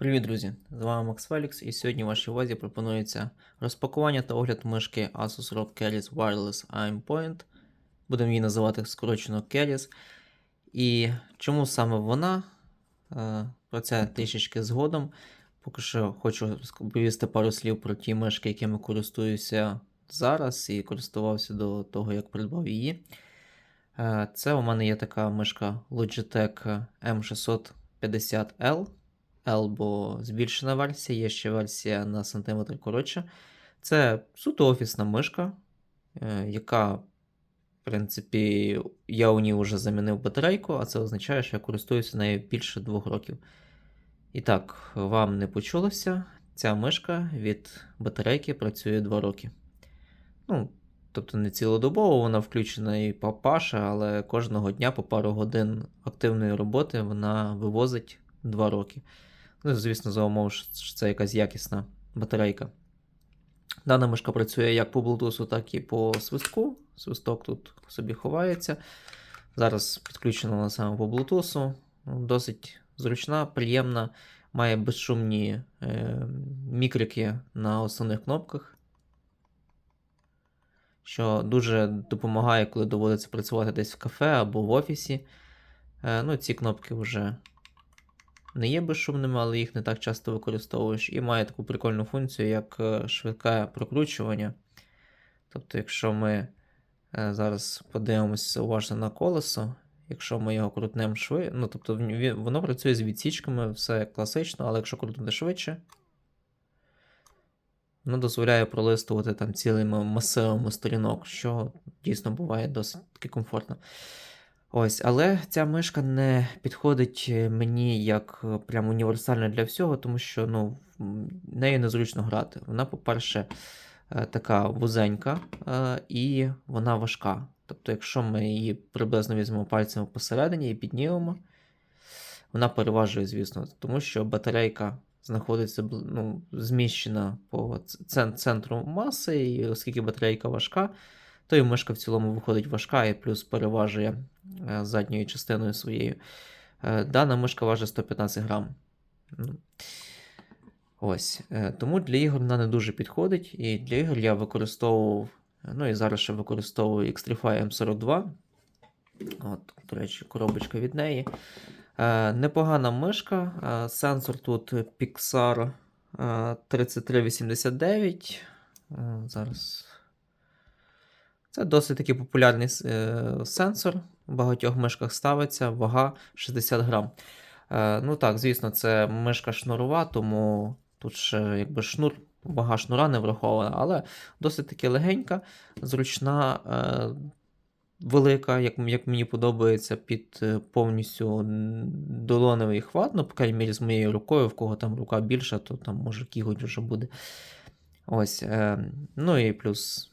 Привіт, друзі! З вами Макс Фелікс, і сьогодні вашій увазі пропонується розпакування та огляд мишки Asus ROG Keras Wireless Aim Point. Будемо її називати скорочено Keras. І чому саме вона? Е, Про це трішечки згодом. Поки що хочу повісти пару слів про ті мишки, якими користуюся зараз, і користувався до того, як придбав її. Е, Це у мене є така мишка Logitech M650L. L, бо збільшена версія, є ще версія на сантиметр коротше. Це суто офісна мишка, е, яка, в принципі, я у ній вже замінив батарейку, а це означає, що я користуюся нею більше двох років. І так, вам не почулося, ця мишка від батарейки працює 2 роки. Ну, тобто не цілодобово вона включена і папаша, але кожного дня по пару годин активної роботи вона вивозить 2 роки. Ну, звісно, за умов, що це якась якісна батарейка. Дана мишка працює як по Bluetooth, так і по свистку. Свисток тут собі ховається. Зараз підключена вона саме по Bluetooth. Досить зручна, приємна, має безшумні е, мікрики на основних кнопках, що дуже допомагає, коли доводиться працювати десь в кафе або в офісі. Е, ну, Ці кнопки вже не є безшумними, але їх не так часто використовуєш. І має таку прикольну функцію, як е, швидке прокручування. Тобто, якщо ми е, зараз подивимося уважно на колесо, якщо ми його крутнемо швидше, ну тобто воно працює з відсічками, все класично, але якщо крутнути швидше, воно дозволяє пролистувати там цілими масивами сторінок, що дійсно буває досить таки комфортно. Ось, але ця мишка не підходить е, мені як е, прям універсальна для всього, тому що ну, нею незручно грати. Вона, по-перше, е, така вузенька і вона важка. Тобто, якщо ми її приблизно візьмемо пальцями посередині і піднімемо, вона переважує, звісно, тому що батарейка знаходиться ну, зміщена по центру маси, і оскільки батарейка важка, то і мишка в цілому виходить важка і плюс переважує е, задньою частиною своєю. Е, Дана мишка важить 115 грам. Ну, Ось. е, Тому для ігор вона не дуже підходить. І для ігор я використовував, ну і зараз ще використовую Xtrify M42. От, до речі, коробочка від неї. Непогана мишка. Сенсор тут Pixar е, 3389. Е, зараз. Це досить таки популярний е, сенсор. В багатьох мишках ставиться, вага 60 грам. Е, ну так, звісно, це мишка шнурова, тому тут ще якби шнур, вага шнура не врахована, але досить таки легенька, зручна, е, велика, як, як мені подобається, під повністю долоневий хват, ну, по крайній мірі, з моєю рукою, в кого там рука більша, то там може кіготь вже буде. Ось. Ну і плюс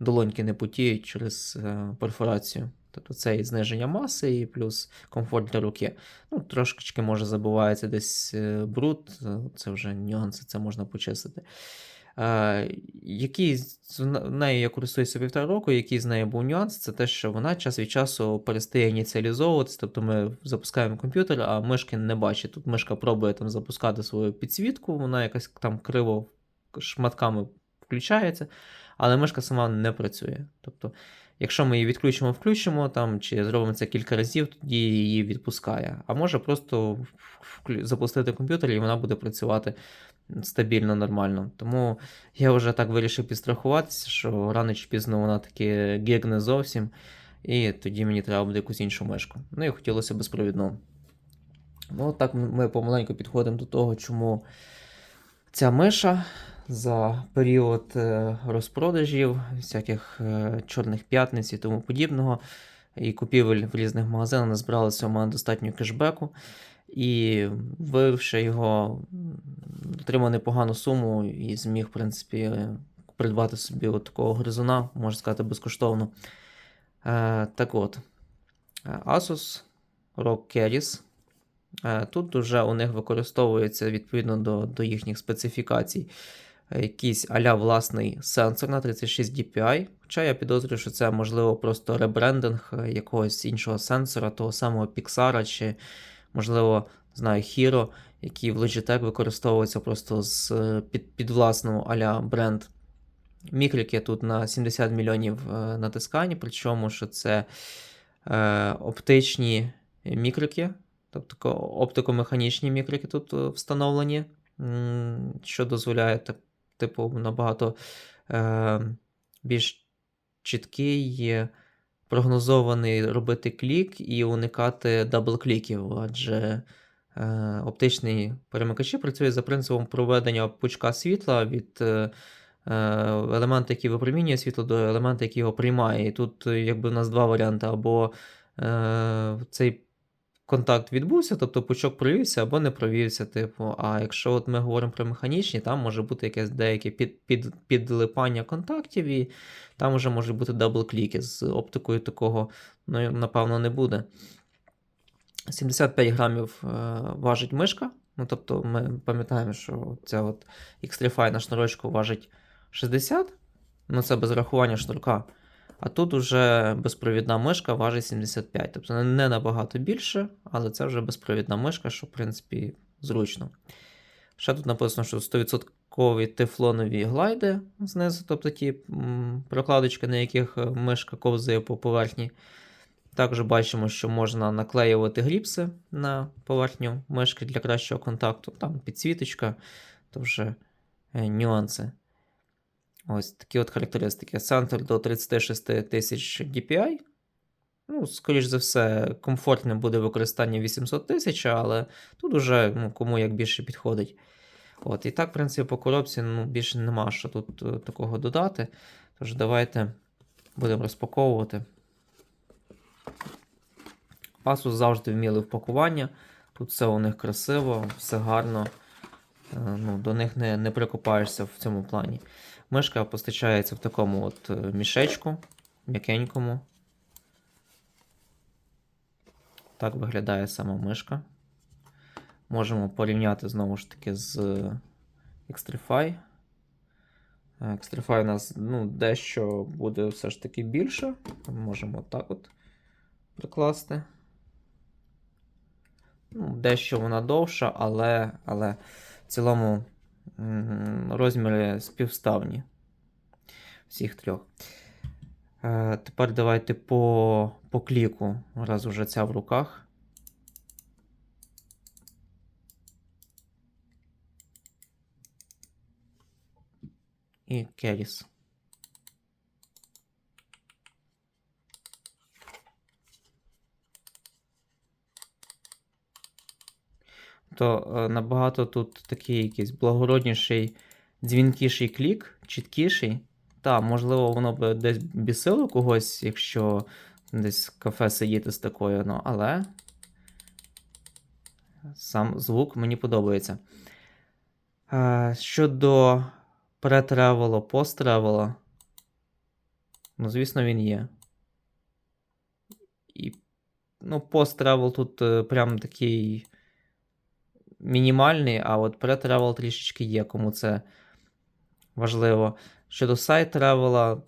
долоньки не потіють через е, перфорацію. Тобто це і зниження маси, і плюс комфорт для руки. Ну, трошечки може забувається десь е, бруд, е, це вже нюанси, це можна почистити. Який з нею я користуюся півтора року, який з нею був нюанс, це те, що вона час від часу перестає ініціалізовуватися, тобто ми запускаємо комп'ютер, а мишки не бачить. Тут мишка пробує там запускати свою підсвітку, вона якась там криво шматками включається, але мишка сама не працює. Тобто, якщо ми її відключимо, включимо там, чи зробимо це кілька разів, тоді її відпускає. А може просто запустити комп'ютер і вона буде працювати стабільно, нормально. Тому я вже так вирішив підстрахуватися, що рано чи пізно вона таки гігне зовсім, і тоді мені треба буде якусь іншу мишку. Ну і хотілося безпровідну. Ну, так ми помаленьку підходимо до того, чому ця миша за період е, розпродажів, всяких е, чорних п'ятниць і тому подібного, і купівель в різних магазинах назбиралося у мене достатньо кешбеку. І вивши його, отримав непогану суму і зміг, в принципі, придбати собі от такого гризуна, можна сказати, безкоштовно. Е, так от, е, Asus ROG Keras. Е, Тут вже у них використовується відповідно до, до їхніх специфікацій якийсь аля власний сенсор на 36 DPI. Хоча я підозрюю, що це можливо просто ребрендинг е, якогось іншого сенсора, того самого Pixar, чи можливо знаю, Hero, які в Logitech використовуються просто з, е, під, під власну аля бренд. Мікрики тут на 70 мільйонів е, натискань, причому що це е, оптичні мікрики, тобто ко- оптикомеханічні мікрики тут встановлені, що дозволяє так, типу, набагато е, більш чіткий, прогнозований робити клік і уникати дабл-кліків, адже е, оптичні перемикачі працюють за принципом проведення пучка світла від е, е, елемента, який випромінює світло, до елемента, який його приймає. І тут е, якби у нас два варіанти: або е, цей контакт відбувся, тобто пучок провівся або не провівся. Типу. А якщо от ми говоримо про механічні, там може бути якесь деяке під, під, підлипання контактів, і там вже можуть бути дабл-кліки. З оптикою такого, ну, напевно, не буде. 75 грамів е, важить мишка. Ну, тобто, ми пам'ятаємо, що ця от X3Fi на шнурочку важить 60, ну це без рахування шнурка. А тут уже безпровідна мишка важить 75. Тобто не- набагато більше, але це вже безпровідна мишка, що в принципі зручно. Ще тут написано, що 100% тефлонові глайди знизу, тобто ті прокладочки, на яких мишка ковзає по поверхні. Також бачимо, що можна наклеювати гріпси на поверхню мишки для кращого контакту. Там підсвіточка, то вже е, нюанси. Ось такі от характеристики. Центр до 36 тисяч DPI. Ну, скоріш за все, комфортне буде використання 800 тисяч, але тут уже ну, кому як більше підходить. От, і так, в принципі, по коробці ну, більше нема що тут е, такого додати. Тож давайте будемо розпаковувати. Asus завжди вміли в пакування. Тут все у них красиво, все гарно. Е, Ну, до них не, не прикопаєшся в цьому плані. Мишка постачається в такому от е, мішечку, м'якенькому. Так виглядає сама мишка. Можемо порівняти знову ж таки з Xtrify. Е, Xtrify у нас ну, дещо буде все ж таки більше. Можемо так от прикласти. Ну, дещо вона довша, але, але в цілому розміри співставні всіх трьох. Е, тепер давайте по, по кліку, раз уже ця в руках. І Керіс. То е, набагато тут такий якийсь благородніший, дзвінкіший клік, чіткіший. Та, можливо, воно би десь бісило когось, якщо десь кафе сидіти з такою, ну, але сам звук мені подобається. Е, щодо претревело, посттревело, ну, звісно, він є. І, ну, посттревел тут е, прям такий мінімальний, а от претревел трішечки є, кому це важливо. Щодо сайт тревела,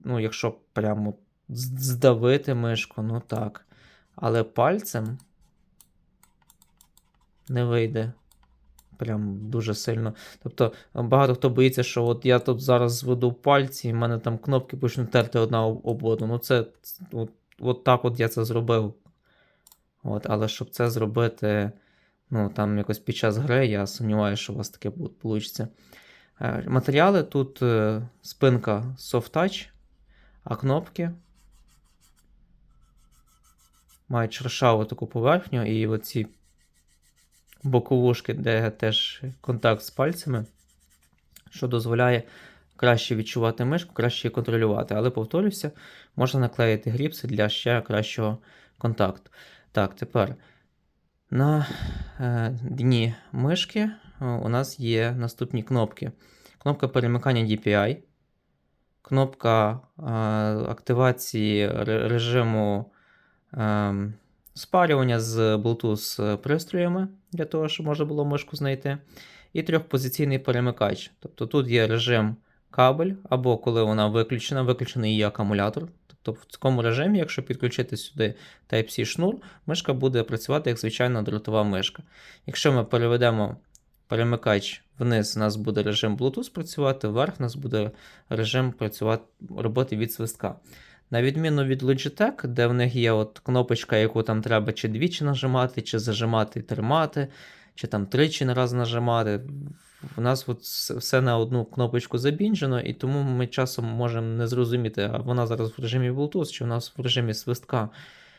ну, якщо прямо здавити мишку, ну так. Але пальцем не вийде. Прям дуже сильно. Тобто, багато хто боїться, що от я тут зараз зведу пальці, і в мене там кнопки почнуть терти одна об одну. Ну, це от, от так от я це зробив. От, але щоб це зробити, ну, там якось під час гри, я сумніваюся, що у вас таке вийде. Матеріали тут е, спинка Soft Touch, а кнопки мають шершаву таку поверхню, і оці боковушки, де теж контакт з пальцями, що дозволяє краще відчувати мишку, краще її контролювати. Але повторюся, можна наклеїти гріпси для ще кращого контакту. Так, тепер на е, дні мишки е, у нас є наступні кнопки. Кнопка перемикання DPI, кнопка е, активації режиму е, спарювання з Bluetooth пристроями, для того, щоб можна було мишку знайти. І трьохпозиційний перемикач. Тобто тут є режим кабель, або коли вона виключена, виключений її акумулятор. Тобто в такому режимі, якщо підключити сюди Type-C шнур, мишка буде працювати як звичайна дротова мишка. Якщо ми переведемо перемикач вниз, у нас буде режим Bluetooth працювати, вверх у нас буде режим працювати, роботи від свистка. На відміну від Logitech, де в них є от кнопочка, яку там треба чи двічі нажимати, чи зажимати і тримати, чи там тричі на раз нажимати. У нас от все на одну кнопочку забінджено, і тому ми часом можемо не зрозуміти, а вона зараз в режимі Bluetooth, чи вона в режимі свистка,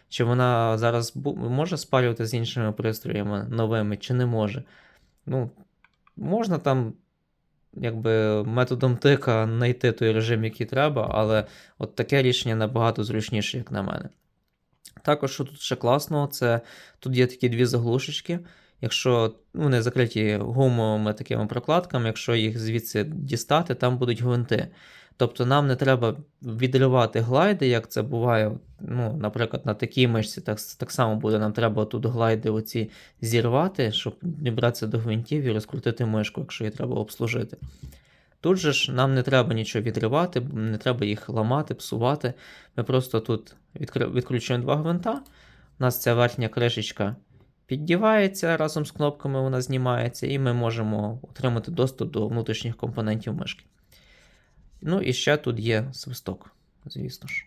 чи вона зараз може спалювати з іншими пристроями новими, чи не може. Ну, можна там якби методом тика знайти той режим, який треба, але от таке рішення набагато зручніше, як на мене. Також, що тут ще класно, це тут є такі дві заглушечки. Якщо ну, вони закриті гумовими такими прокладками, якщо їх звідси дістати, там будуть гвинти. Тобто нам не треба відривати глайди, як це буває, ну, наприклад, на такій мишці так, так само буде. Нам треба тут глайди оці зірвати, щоб не братися до гвинтів і розкрутити мишку, якщо її треба обслужити. Тут же ж нам не треба нічого відривати, не треба їх ламати, псувати. Ми просто тут відкри- відкручуємо два гвинта. У нас ця верхня кришечка піддівається разом з кнопками, вона знімається, і ми можемо отримати доступ до внутрішніх компонентів мишки. Ну і ще тут є свисток, звісно ж.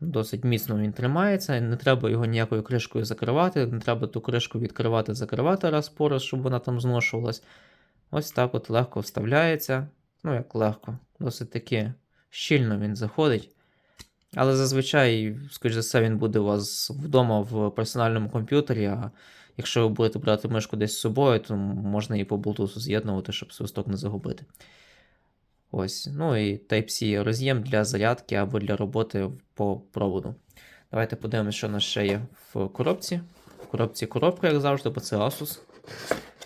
Досить міцно він тримається, не треба його ніякою кришкою закривати, не треба ту кришку відкривати, закривати раз по раз, щоб вона там зношувалась. Ось так от легко вставляється. Ну, як легко, досить таки щільно він заходить. Але зазвичай, скоріш за все, він буде у вас вдома в персональному комп'ютері. А якщо ви будете брати мишку десь з собою, то можна її по Bluetooth з'єднувати, щоб свисток не загубити. Ось. Ну і Type-C роз'єм для зарядки або для роботи по проводу. Давайте подивимося, що у нас ще є в коробці. В коробці коробка, як завжди, бо це Asus.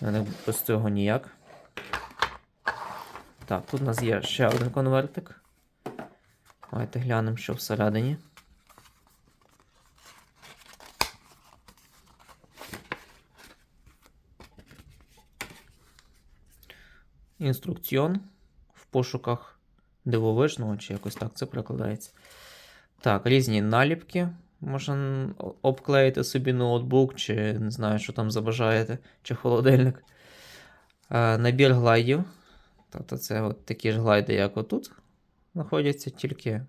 Не без цього ніяк. Так, тут у нас є ще один конвертик. Давайте глянемо, що всередині. Інструкціон в пошуках дивовижного, чи якось так це перекладається. Так, різні наліпки. Можна обклеїти собі ноутбук, чи не знаю, що там забажаєте, чи холодильник. Е, набір глайдів. Тобто це от такі ж глайди, як отут знаходяться, тільки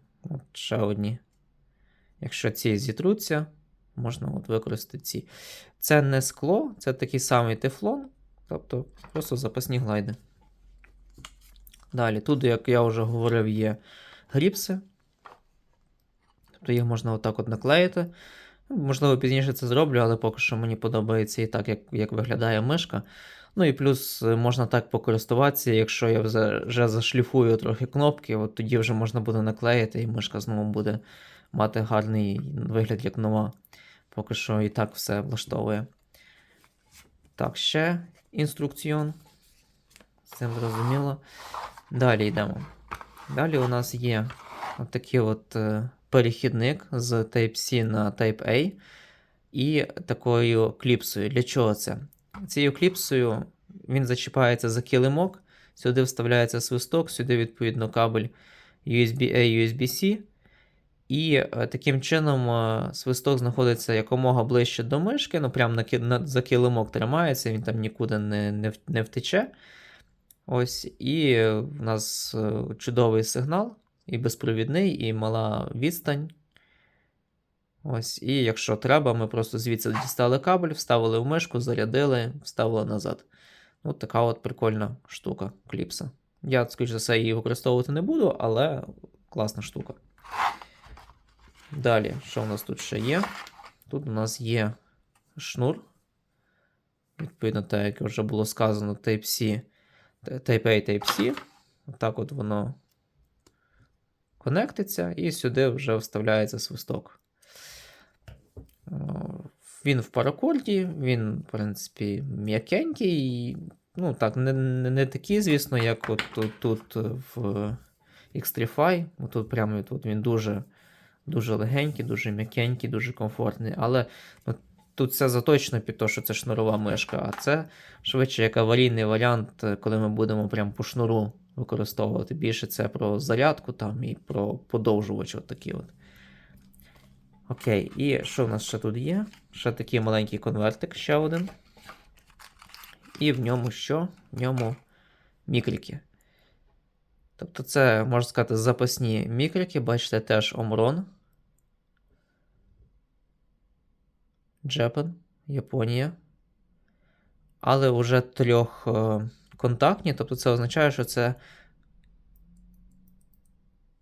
ще одні. Якщо ці зітруться, можна от використати ці. Це не скло, це такий самий тефлон, тобто просто запасні глайди. Далі, тут, як я вже говорив, є гріпси. Тобто їх можна отак от наклеїти. Можливо, пізніше це зроблю, але поки що мені подобається і так, як, як виглядає мишка. Ну і плюс е, можна так покористуватися, якщо я вже, зашліфую трохи кнопки, от тоді вже можна буде наклеїти, і мишка знову буде мати гарний вигляд як нова. Поки що і так все влаштовує. Так, ще інструкціон. З цим зрозуміло. Далі йдемо. Далі у нас є отакий от е, перехідник з Type-C на Type-A і такою кліпсою. Для чого це? Цією кліпсою він зачіпається за килимок, сюди вставляється свисток, сюди, відповідно, кабель USB-A, USB-C. І е, таким чином е, свисток знаходиться якомога ближче до мишки, ну прямо на, на, за килимок тримається, він там нікуди не, не, не втече. Ось, і е, в нас е, чудовий сигнал, і безпровідний, і мала відстань. Ось, і якщо треба, ми просто звідси дістали кабель, вставили в мишку, зарядили, вставили назад. От така от прикольна штука кліпса. Я, скоріш за все, її використовувати не буду, але класна штука. Далі, що у нас тут ще є? Тут у нас є шнур. Відповідно, так, як вже було сказано, Type-C, Type-A, Type-C. Отак от воно конектиться, і сюди вже вставляється свисток. Він в паракорді, він, в принципі, м'якенький. Ну, так, не, не, не такий, звісно, як от тут, тут в Xtrify. Тут прямо тут він дуже, дуже легенький, дуже м'якенький, дуже комфортний. Але ну, тут все заточено під те, що це шнурова мишка, а це швидше як аварійний варіант, коли ми будемо прямо по шнуру використовувати. Більше це про зарядку там і про подовжувач. От такі от. Окей, і що в нас ще тут є? Ще такий маленький конвертик, ще один. І в ньому що? В ньому мікрики. Тобто це, можна сказати, запасні мікрики, бачите, теж Омрон. Japan, Японія. Але вже трьохконтактні, тобто це означає, що це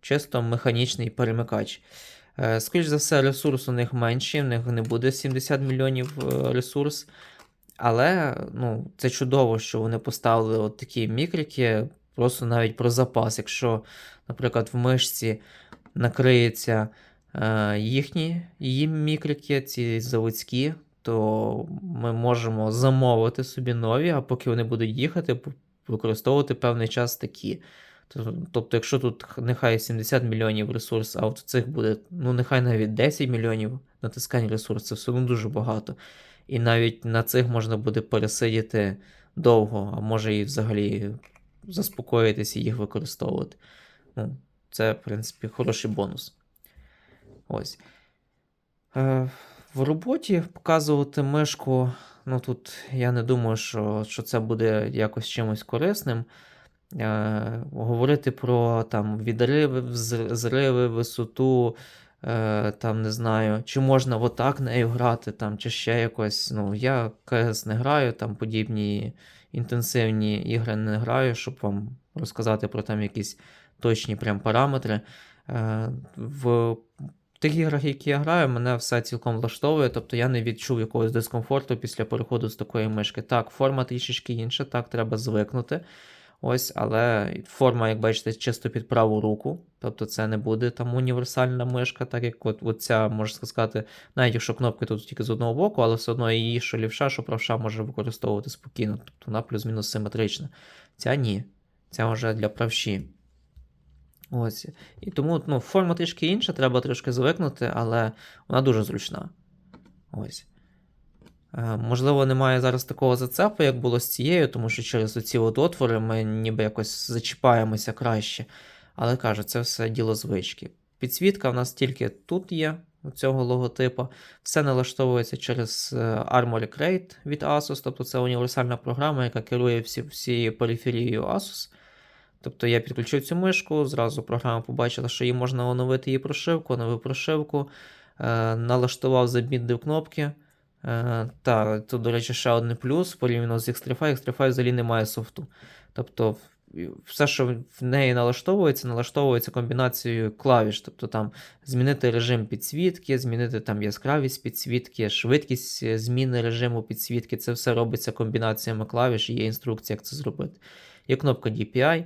чисто механічний перемикач. Е, Скоріш за все, ресурс у них менший, в них не буде 70 мільйонів е, ресурс. Але ну, це чудово, що вони поставили от такі мікрики, просто навіть про запас. Якщо, наприклад, в мишці накриється е, їхні її мікрики, ці заводські, то ми можемо замовити собі нові, а поки вони будуть їхати, використовувати певний час такі. Тобто, якщо тут нехай 70 мільйонів ресурс, а от цих буде, ну нехай навіть 10 мільйонів натискань ресурс, це все одно дуже багато. І навіть на цих можна буде пересидіти довго, а може і взагалі заспокоїтися і їх використовувати. Ну, це, в принципі, хороший бонус. Ось. Е, в роботі показувати мишку, ну тут я не думаю, що, що це буде якось чимось корисним. Е, говорити про там відриви, зриви, висоту, е, там не знаю, чи можна отак нею грати, там, чи ще якось. Ну, я КС не граю, там подібні інтенсивні ігри не граю, щоб вам розказати про там якісь точні прям параметри. Е, в тих іграх, які я граю, мене все цілком влаштовує, тобто я не відчув якогось дискомфорту після переходу з такої мишки. Так, форма трішечки інша, так, треба звикнути. Ось, але форма, як бачите, чисто під праву руку. Тобто це не буде там універсальна мишка, так як от, от ця, можна сказати, навіть якщо кнопки тут тільки з одного боку, але все одно її що лівша, що правша може використовувати спокійно. Тобто вона плюс-мінус симетрична. Ця ні. Ця вже для правші. Ось. І тому ну, форма трішки інша, треба трошки звикнути, але вона дуже зручна. Ось. Е, Можливо, немає зараз такого зацепу, як було з цією, тому що через оці от отвори ми ніби якось зачіпаємося краще. Але кажу, це все діло звички. Підсвітка в нас тільки тут є, у цього логотипу. Все налаштовується через е, Armoury Crate від Asus, тобто це універсальна програма, яка керує всі, всією периферією Asus. Тобто я підключив цю мишку, зразу програма побачила, що її можна оновити її прошивку, оновив прошивку, е, налаштував, замінив кнопки. Е, та, тут, до речі, ще один плюс порівняно з X3Fi. X3Fi взагалі немає софту. Тобто, все, що в неї налаштовується, налаштовується комбінацією клавіш. Тобто там змінити режим підсвітки, змінити там яскравість підсвітки, швидкість е, зміни режиму підсвітки. Це все робиться комбінаціями клавіш, є інструкція, як це зробити. Є кнопка DPI.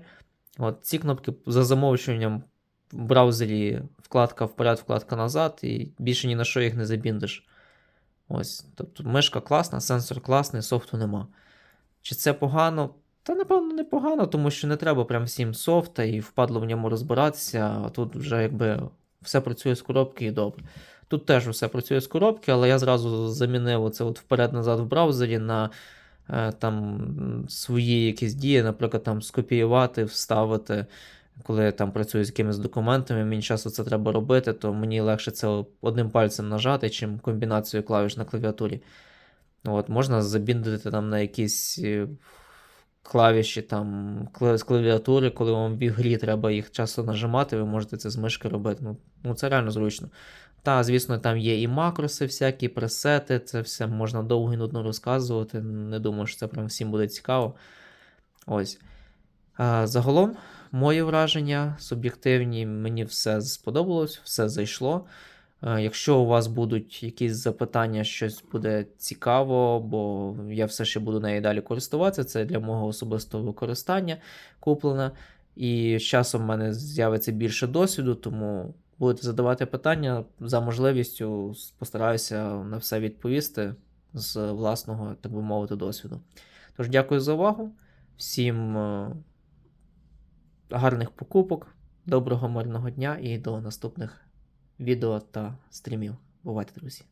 От ці кнопки за замовчуванням в браузері вкладка вперед, вкладка назад, і більше ні на що їх не забіндиш. Ось, тобто мишка класна, сенсор класний, софту нема. Чи це погано? Та напевно не погано, тому що не треба прям всім софта і впадло в ньому розбиратися, а тут вже якби все працює з коробки і добре. Тут теж все працює з коробки, але я зразу замінив оце от вперед-назад в браузері на е, там свої якісь дії, наприклад, там скопіювати, вставити. Коли я там працюю з якимись документами, мені часто це треба робити, то мені легше це одним пальцем нажати, чим комбінацією клавіш на клавіатурі. От, можна забіндити там на якісь е, клавіші там, з клавіатури, коли вам в грі треба їх часто нажимати, ви можете це з мишки робити. Ну, ну це реально зручно. Та, звісно, там є і макроси, всякі пресети, це все можна довго і нудно розказувати. Не думаю, що це прям всім буде цікаво. Ось. А, загалом, мої враження суб'єктивні, мені все сподобалось, все зайшло. Е, Якщо у вас будуть якісь запитання, щось буде цікаво, бо я все ще буду нею далі користуватися, це для мого особистого використання куплена. І з часом в мене з'явиться більше досвіду, тому будете задавати питання за можливістю, постараюся на все відповісти з власного, так би мовити, досвіду. Тож, дякую за увагу. Всім е, гарних покупок, доброго мирного дня і до наступних відео та стрімів. Бувайте, друзі!